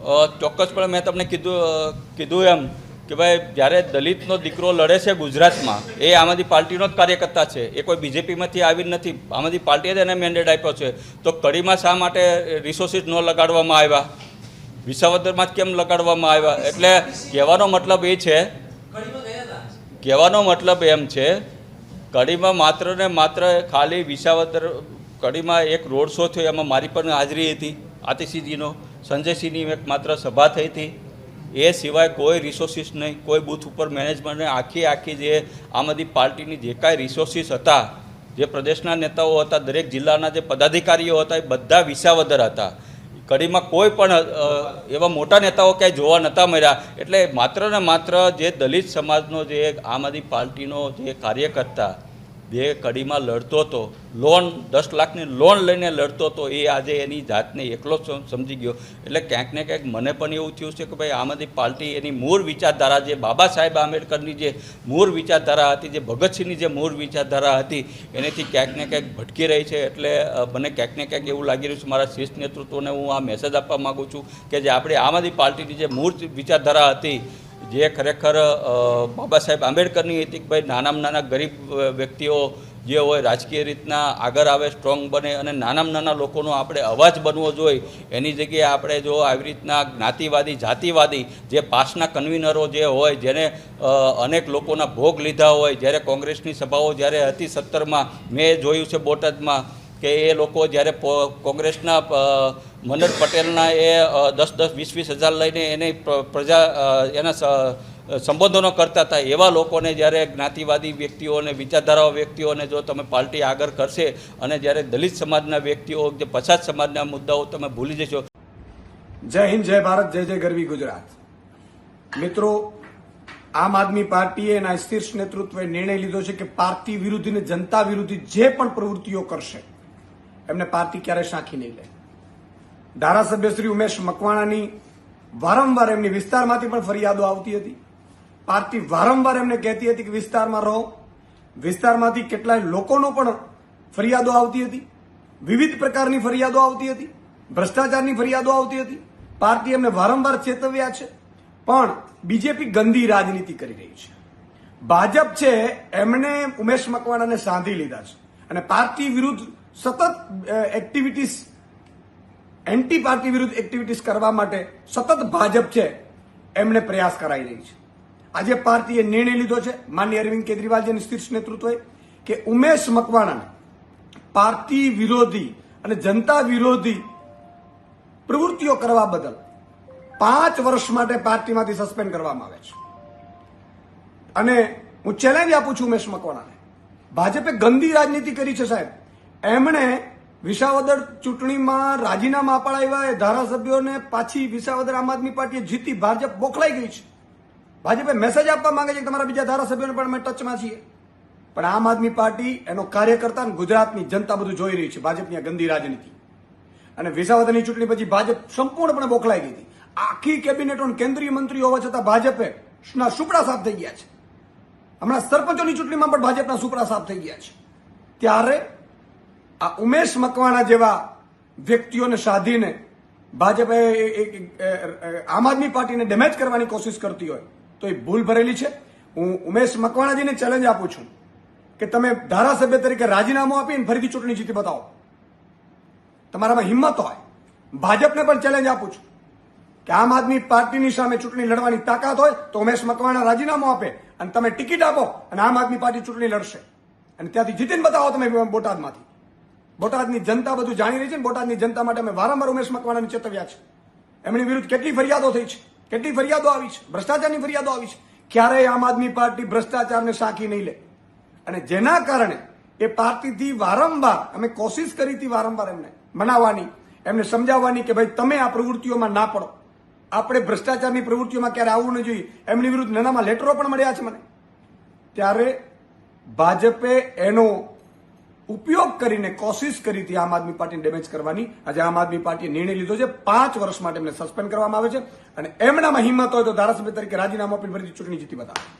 ચોક્કસપણે મેં તમને કીધું કીધું એમ કે ભાઈ, જ્યારે દલિતનો દીકરો લડે છે ગુજરાતમાં, એ આમ આદમી પાર્ટીનો જ કાર્યકર્તા છે. એ કોઈ બીજેપીમાંથી આવી નથી. આમ આદમી પાર્ટીએ જ એને મેન્ડેટ આપ્યો છે. તો કડીમાં શા માટે રિસોર્સિસ ન લગાડવામાં આવ્યા? વિસાવદરમાં જ કેમ લગાડવામાં આવ્યા? એટલે કહેવાનો મતલબ એ છે, કહેવાનો મતલબ એમ છે, કડીમાં માત્ર ને માત્ર ખાલી વિસાવદર, કડીમાં એક રોડ શો થયો, એમાં મારી પણ હાજરી હતી, આતિશીજીનો. સંજયસિંહની એક માત્ર સભા થઈ હતી. એ સિવાય કોઈ રિસોર્સિસ નહીં, કોઈ બૂથ ઉપર મેનેજમેન્ટ આખી આખી જે આમ આદમી પાર્ટીની જે કાંઈ રિસોર્સિસ હતા, જે પ્રદેશના નેતાઓ હતા, દરેક જિલ્લાના જે પદાધિકારીઓ હતા, એ બધા વિસાવદર હતા. કડીમાં કોઈ પણ એવા મોટા નેતાઓ ક્યાંય જોવા નહોતા મળ્યા. એટલે માત્ર ને માત્ર જે દલિત સમાજનો જે આમ આદમી પાર્ટીનો જે કાર્યકર્તા જે કડીમાં લડતો હતો. લોન, દસ લાખની લોન લઈને લડતો હતો. એ આજે એની જાતને એકલો સમજી ગયો. એટલે ક્યાંક ને ક્યાંક મને પણ એવું થયું છે કે ભાઈ, આમ આદમી પાર્ટી એની મૂળ વિચારધારા જે બાબા સાહેબ આંબેડકરની જે મૂળ વિચારધારા હતી, જે ભગતસિંહની જે મૂળ વિચારધારા હતી, એનેથી ક્યાંક ને ક્યાંક ભટકી રહી છે. એટલે મને ક્યાંક ને ક્યાંક એવું લાગી રહ્યું છે, મારા શીર્ષ નેતૃત્વને હું આ મેસેજ આપવા માગું છું કે જે આપણે આમ આદમી પાર્ટીની જે મૂળ વિચારધારા હતી જે ખરેખર બાબા સાહેબ આંબેડકરની હતી કે ભાઈ નાનામાં નાના ગરીબ વ્યક્તિઓ જે હોય રાજકીય રીતના આગળ આવે, સ્ટ્રોંગ બને અને નાનામાં નાના લોકોનો આપણે અવાજ બનવો જોઈએ, એની જગ્યાએ આપણે જો આવી રીતના જ્ઞાતિવાદી, જાતિવાદી જે પાસના કન્વીનરો જે હોય, જેને અનેક લોકોના ભોગ લીધા હોય, જ્યારે કોંગ્રેસની સભાઓ જ્યારે હતી સત્તરમાં, મેં જોયું છે બોટાદમાં કે એ લોકો જ્યારે કોંગ્રેસના મનોજ પટેલના એ દસ દસ વીસ વીસ હજાર લઈને એને પ્રજા એના સંબોધનો કરતા હતા, એવા લોકોને જ્યારે જ્ઞાતિવાદી વ્યક્તિઓને વિચારધારાઓ વ્યક્તિઓને જો તમે પાર્ટી આગળ કરશે અને જ્યારે દલિત સમાજના વ્યક્તિઓ, જે પછાત સમાજના મુદ્દાઓ તમે ભૂલી જશો. જય હિન્દ, જય ભારત, જય જય ગરવી ગુજરાત. મિત્રો, આમ આદમી પાર્ટીએ એના શીર્ષ નેતૃત્વે નિર્ણય લીધો છે કે પાર્ટી વિરુદ્ધ જનતા વિરુદ્ધ જે પણ પ્રવૃત્તિઓ કરશે એમને પાર્ટી ક્યારે સાંખી નહીં લે. ધારાસભ્ય શ્રી ઉમેશ મકવાણાની વારંવાર એમની વિસ્તારમાંથી પણ ફરિયાદો આવતી હતી. પાર્ટી વારંવાર એમને કહેતી હતી કે વિસ્તારમાં રહો. વિસ્તારમાંથી કેટલાય લોકોનો પણ ફરિયાદો આવતી હતી. વિવિધ પ્રકારની ફરિયાદો આવતી હતી. ભ્રષ્ટાચારની ફરિયાદો આવતી હતી. પાર્ટી એમને વારંવાર ચેતવ્યા છે. પણ બીજેપી ગંદી રાજનીતિ કરી રહી છે. ભાજપ છે, એમણે ઉમેશ મકવાણાને સાંધી લીધા છે. અને પાર્ટી વિરુદ્ધ સતત એક્ટિવિટીઝ એન્ટી પાર્ટી વિરુદ્ધ એક્ટિવિટીઝ કરવા માટે સતત ભાજપ છે એમને પ્રયાસ કરાઈ રહી છે. આજે પાર્ટીએ નિર્ણય લીધો છે, માન્ય અરવિંદ કેજરીવાલજીની શીર્ષ નેતૃત્વએ, કે ઉમેશ મકવાણાને પાર્ટી વિરોધી અને જનતા વિરોધી પ્રવૃત્તિઓ કરવા બદલ પાંચ વર્ષ માટે પાર્ટીમાંથી સસ્પેન્ડ કરવામાં આવે છે. અને હું ચેલેન્જ આપું છું ઉમેશ મકવાણાને. ભાજપે ગંદી રાજનીતિ કરી છે સાહેબ. એમણે વિસાવદર ચૂંટણીમાં રાજીનામા અપાડાવ્યા, એ ધારાસભ્યોને પાછી વિસાવદર આમ આદમી પાર્ટીએ જીતી ભાજપ બોખલાઈ ગઈ છે. ભાજપે મેસેજ આપવા માંગે છે કે તમારા બીજા ધારાસભ્યોને પણ અમે ટચમાં છીએ. પણ આમ આદમી પાર્ટી એનો કાર્યકર્તા અને ગુજરાતની જનતા બધું જોઈ રહી છે, ભાજપની આ ગંદી રાજનીતિ. અને વિસાવદરની ચૂંટણી પછી ભાજપ સંપૂર્ણપણે બોખલાઈ ગઈ હતી. આખી કેબિનેટો કેન્દ્રીય મંત્રી હોવા છતાં ભાજપે ના સુપડા સાફ થઈ ગયા છે. હમણાં સરપંચોની ચૂંટણીમાં પણ ભાજપના સુપડા સાફ થઈ ગયા છે. ત્યારે આ ઉમેશ મકવાણા જેવા વ્યક્તિઓને સાધીને ભાજપે આમ આદમી પાર્ટીને ડેમેજ કરવાની કોશિશ કરતી હોય, તો એ ભૂલ ભરેલી છે. હું ઉમેશ મકવાણાજીને ચેલેન્જ આપું છું કે તમે ધારાસભ્ય તરીકે રાજીનામું આપીને ફરીથી ચૂંટણી જીતી બતાવો. તમારામાં હિંમત હોય. ભાજપને પણ ચેલેન્જ આપું છું કે આમ આદમી પાર્ટીની સામે ચૂંટણી લડવાની તાકાત હોય, તો ઉમેશ મકવાણા રાજીનામું આપે અને તમે ટિકિટ આપો અને આમ આદમી પાર્ટી ચૂંટણી લડશે. અને ત્યાંથી જીતીને બતાવો તમે બોટાદમાંથી. બોટાદની જનતા બધું જાણી રહી છે બોટાદની જનતા માટે અમે વારંવાર ઉમેશ મકવાણાને ચેતવ્યા છે. એમની વિરુદ્ધ કેટલી ફરિયાદો થઈ છે? કેટલી ફરિયાદો આવી છે? ભ્રષ્ટાચારની ફરિયાદો આવી છે. ક્યારેય આમ આદમી પાર્ટી ભ્રષ્ટાચારને સાખી નહીં લે. અને જેના કારણે એ પાર્ટીથી વારંવાર, અમે કોશિશ કરી હતી વારંવાર એમને મનાવવાની, એમને સમજાવવાની કે ભાઈ તમે આ પ્રવૃત્તિઓમાં ના પડો. આપણે ભ્રષ્ટાચારની પ્રવૃત્તિઓમાં ક્યારે આવવું ન જોઈએ. એમની વિરુદ્ધ નાનામાં લેટરો પણ મળ્યા છે મને. ત્યારે ભાજપે એનો ઉપયોગ કરીને કોશિશ કરી હતી આમ આદમી પાર્ટીને ડેમેજ કરવાની. આજે આમ આદમી પાર્ટીએ નિર્ણય લીધો છે. પાંચ વર્ષ માટે એમને સસ્પેન્ડ કરવામાં આવે છે. અને એમનામાં હિંમત હોય તો ધારાસભ્ય તરીકે રાજીનામું આપીને ફરીથી ચૂંટણી જીતી બતાવે.